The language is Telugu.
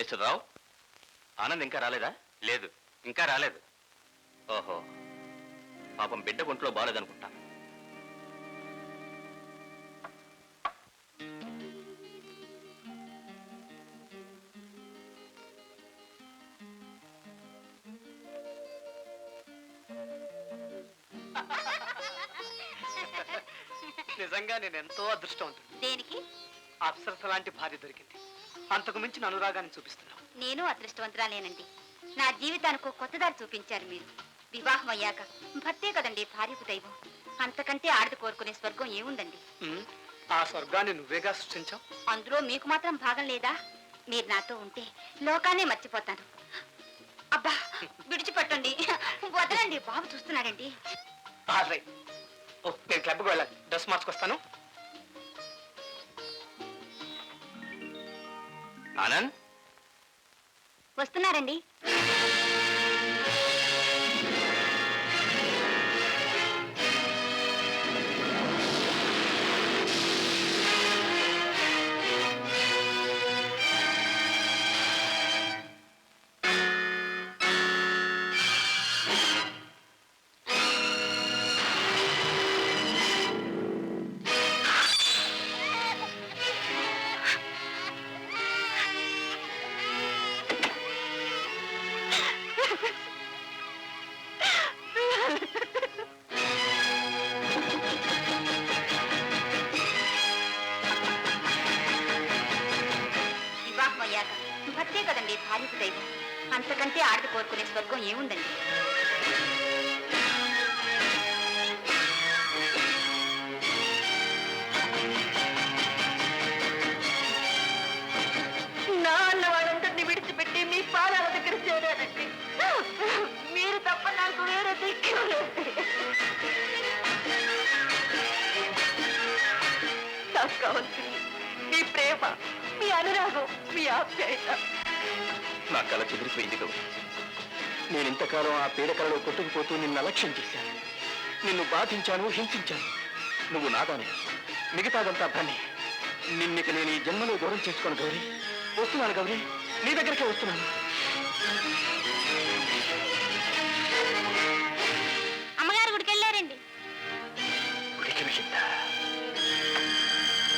మిస్టర్ రావు ఆనంద్ ఇంకా రాలేదా? లేదు ఇంకా రాలేదు. ఓహో పాపం బిడ్డ ఒంట్లో బాగాలేదనుకుంటా నిజంగా నేను ఎంతో అదృష్టవంతుడు దేనికి? అప్సరస లాంటి భార్య దొరికింది. అంతకు మించిన అనురాగాన్ని చూపిస్తున్నావు. నేను అదృష్టవంతురాలేనండి. నా జీవితానికి కొత్త దారి చూపించారు మీరు. వివాహం అయ్యాక భర్తే కదండి భార్యకు దైవం. అంతకంటే ఆడది కోరుకునే స్వర్గం ఏముందండి? ఉమ్, ఆ స్వర్గాన్ని నువ్వేగా సృష్టించావు? అందులో మీకు మాత్రం భాగం లేదా? మీరు నాతో ఉంటే లోకాన్నే మర్చిపోతాను. అబ్బా విడిచిపెట్టండి. వదలండి బాబు చూస్తున్నాడండి. ఆల్రైట్ ఓ నేను క్లబ్కి వెళ్ళాలి. డ్రెస్ మార్చుకొస్తాను. ఆనంద్? వస్తున్నారండి. భర్తే కదండి భార్యకు దైవం. అంతకంటే ఆడది కోరుకునే స్వర్గం ఏముందండి? నా అన్న వాళ్ళందరినీ విడిచిపెట్టి మీ పాదాల దగ్గర చేరానండి మీరు తప్ప నాకు వేరే దిక్కు లేదు. నాకు కావాల్సింది మీ ప్రేమ. మీ అనురాగం మీ ఆప్యాయత. నా కళ చెదిరిపోయింది గౌరీ. నేను ఇంతకాలం ఆ పీడకలలో కొట్టుకుపోతూ నిన్ను అలక్ష్యం చేశాను. నిన్ను బాధించాను హింసించాను. నువ్వు నాదాని. మిగతాదంతా భ్రమే. నిన్నిక నేను ఈ జన్మలో దూరం చేసుకోను గౌరీ. వస్తున్నాను గౌరీ. నీ దగ్గరికే వస్తున్నాను.